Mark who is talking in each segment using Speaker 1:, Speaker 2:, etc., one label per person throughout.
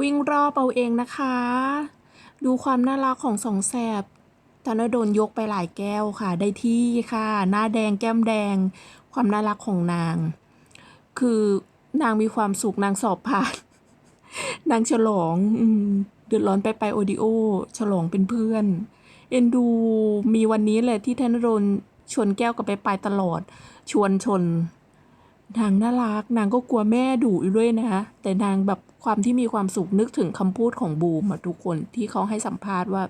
Speaker 1: วิ่งรอบเอาเองนะคะ ดูความน่ารักของสองแสบธนนดลยกไปหลายแก้วค่ะ ได้ที่ค่ะ หน้าแดงแก้มแดง ความน่ารักของนาง คือนางมีความสุขนางสอบผ่าน นางฉลองเดือดร้อนไปไปโอดิโอ ฉลองเป็นเพื่อน เอ็นดูมีวันนี้แหละที่ธนดลชวนแก้วกับไปไปตลอด ชวนชน นางน่ารัก นางก็กลัวแม่ดุอยู่ด้วยนะคะแต่นางแบบความที่มีความสุขนึกถึงคำพูดของบูมอะทุกคนที่เขาให้สัมภาษณ์ว่า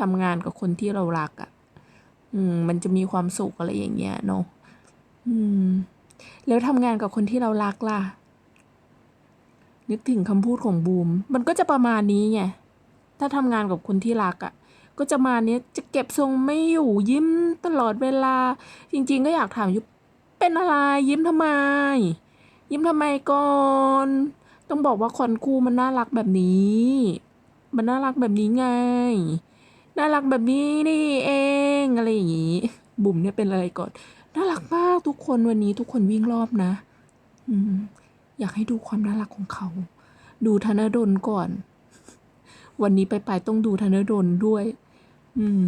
Speaker 1: ทำงานกับคนที่เรารักอะอืม มันจะมีความสุขอะไรอย่างเงี้ยเนาะอืม แล้วทำงานกับคนที่เรารักล่ะ นึกถึงคำพูดของบูม มันก็จะประมาณนี้ไงถ้าทำงานกับคนที่รักอะ่ะก็จะมาเนี้ยจะเก็บทรงไม่อยู่ยิ้มตลอดเวลา จริง ๆ ก็อยากถามยู่ เป็นอะไรยิ้มทำไม ยิ้มทำไมก่อน ต้องบอกว่าคอนคูมันน่ารักแบบนี้ มันน่ารักแบบนี้ไง น่ารักแบบนี้นี่เองอะไรอย่างงี้ บุ๋มเนี่ยเป็นอะไรก่อน น่ารักมากทุกคนวันนี้ทุกคนวิ่งรอบนะ อืม อยากให้ดูความน่ารักของเขา ดูธนดลก่อน วันนี้ไปไปต้องดูธนดลด้วย อืม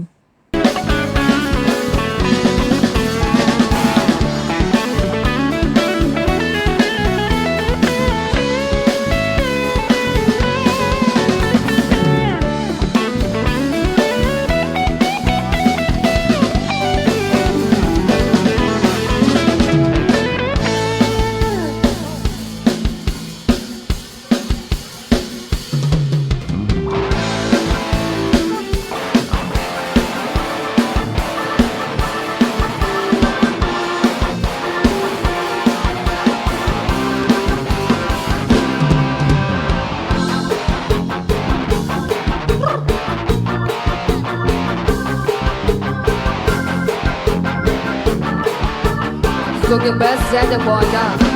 Speaker 2: Looking back at the boy.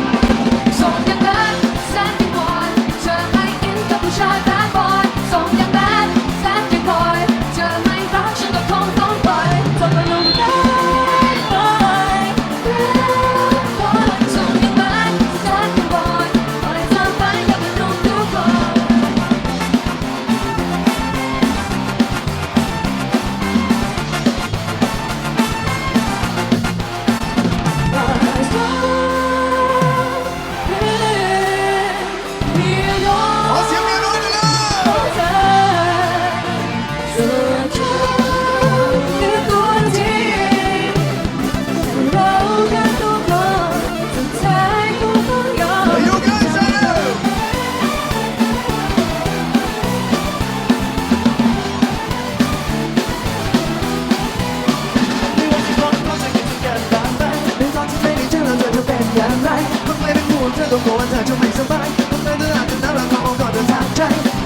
Speaker 3: ต้องกลั
Speaker 4: วว่าเธอจะไม่สบายบางเลยเธออาจจะน่ารักมาองก่อนเดินทางใจ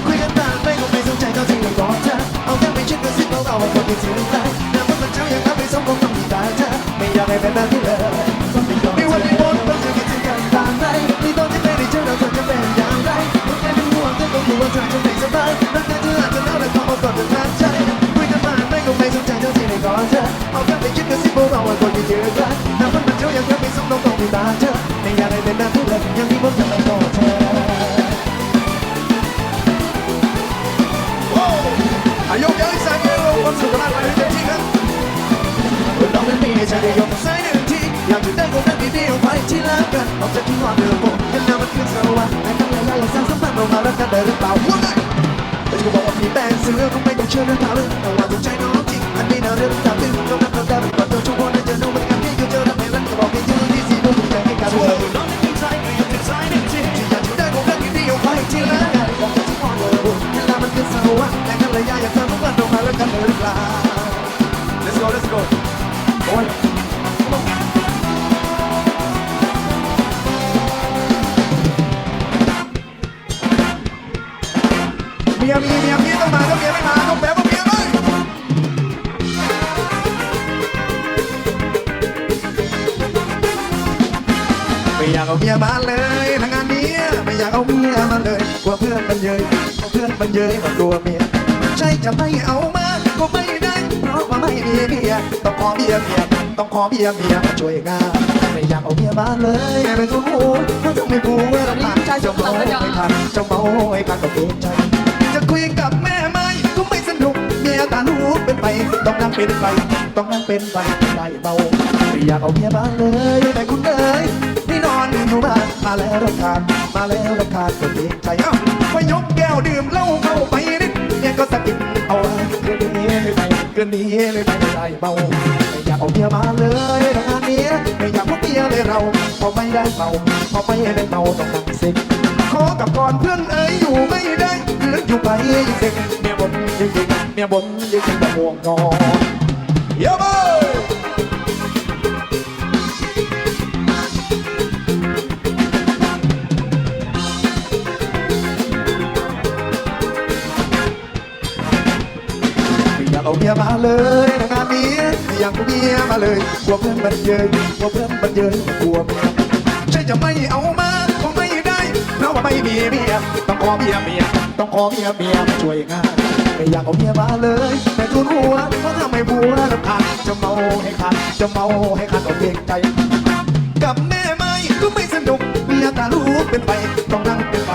Speaker 4: คุยกันต่างไปก็ไม่สนใจเท่าที่เราบอกเธอเอาแค่ไม่เช็คกระซิบเราว่าคนที่ถึงใจแต่ว่ามันเจ้ายังทำให้สมคงต้องมีตาเธอไม่อยากให้เป็นแบบนี้เลยไม่ว่าจะร้องเพราะจะคิดถึงกันแบบไหนในตอนที่ไม่ได้เจอเราเธอจะเป็นอย่างไรบเลยเป็นห่วงเธอต้องกลัวว่าเธอจะไม่สบายบางเลยเธออาจจะน่ารักมาองกอนเดินทางใจคุยกันต่างไปก็ไม่สนใจเท่าที่เราบอกเธอเอาแค่ไม่เช็คกระซิบเราว่าคนที่ถึงใจแต่ว่ามันเจ้ายังทำให้สมคงต้องมีตาเธอ ธ์ออกมาแล้วกันได้หรือเปล่า
Speaker 5: ว่าไง
Speaker 4: แต่ก็บอกว่ามีแบงซื้อคงไม่ต้องเชื่อเรื่องทาวเลยแต่ว่าตัวใจน้องจริงอันนี้น่าเรื่องจามตึงต้องนับตั้งแต่เป็นก่อนตัวทุกคนจอดูมันกันที่อยู่เจอรับไม่รักก็บอกให้เจอที่สี่ดูทุกอย่างให้กันเลยน้องไม่มีใจก็ยังถึงสายหนึ่งทีที่อยากจะได้ก็ได้ดีๆเอาไปที่รักกันออกจากที่ มียมีเมี
Speaker 5: ยพี่ต้องมาถ้าเมียไม่มาต้องแปลว่าเมียไม่
Speaker 4: ไม่อยากเอาเมียมาเลยทางงานนี้ไม่อยากเอาเมียมาเลยกลัวเพื่อนมันเย้ยเพื่อนมันเย้ยมันกลัวเมียใช่จะไม่เอามาก็ไม่ได้เพราะว่าไม่มีเมียต้องขอเมียเมียต้องขอเมียเมียมาช่วยงานไม่อยากเอาเมียมาเลยไม่ทุกหูเพราะจะไม่รู้ว่าเราขาดจะเมาไม่ทันจะเมาไม่ทันก็เกรงใจ ตาลูกเป็นไป ต้องนั่งเป็นไป ต้องนั่งเป็นไปได้เมาไม่อยากเอาเมียมาเลยแต่คุณเอ๋ยนี่นอนอยู่บ้านมาแล้วรำคาญมาแล้วรำคาญก็เกรงใจเอ้าไปยกแก้วดื่มเหล้าเข้าไปนิดเนี่ยก็สะกิดเอาไว้คืนนี้เลยไปคืนนี้เลยไปได้เมาไม่อยากเอาเมียมาเลยงานนี้ไม่อยากพบเมียเลยเราพอไม่ได้เมาพอไม่ได้เมาต้องนั่งเซ็งขอกับก่อนเพื่อนเอ๋ยอยู่ไม่ได้หรืออยู่ไปยิ่งเซ็งเมียบนยิ่งยิ่ง เมียบนยิ่งยิ่งจะห่วงนอนเย้เบ้ยไม่อยากเอาเมียมาเลยในงานนี้อยากเอาเมียมาเลยกลัวเพื่อนมันเย้ยกลัวเพื่อนมันเย้ยกลัวเมียใช่จะไม่เอามาก็ไม่ได้เพราะว่าไม่มีเมียต้องขอเมียเมียต้องขอเมียเมียมาช่วยงาน ไม่อยากเอาเมียมาเลย แต่ทุนหัวเพราะถ้าไม่บัวรำคาญจะเมาให้ขาดจะเมาให้ขาดเอาเกรงใจกับแม่ไม่ก็ไม่สนุกเมียตาลูกเป็นไปต้องนั่งเป็นไป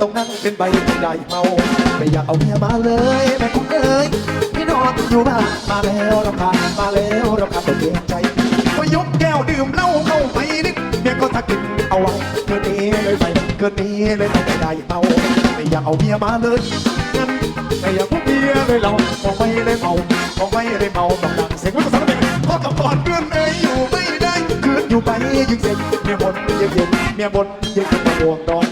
Speaker 4: ต้องนั่งเป็นไปจะได้เมาไม่อยากเอาเมียมาเลยแม่คุณเอ๋ยพี่นอนอยู่บ้านมาแล้วรำคาญมาแล้วรำคาญตัวเกรงใจก็ยกแก้วดื่มเหล้าเข้าไปนิดเมียก็ทักกินเอาไว้เกินนี้เลยไปเกินนี้เลยไปไม่ได้เมาไม่อยากเอาเมียมาเลย อยางพบเพียเลยเราพอไม่ได้เมาพอไม่ได้เมาต้องดังเสียงมันก็สั่นเป็นเพราะกับก่อดเพื่อนเอ้ยอยู่ไม่ได้คืนอยู่ไปยิ่งเซ็งเมียบ่นยิ่งเย็นเมียบ่นยิ่งเป็นห่วงนอน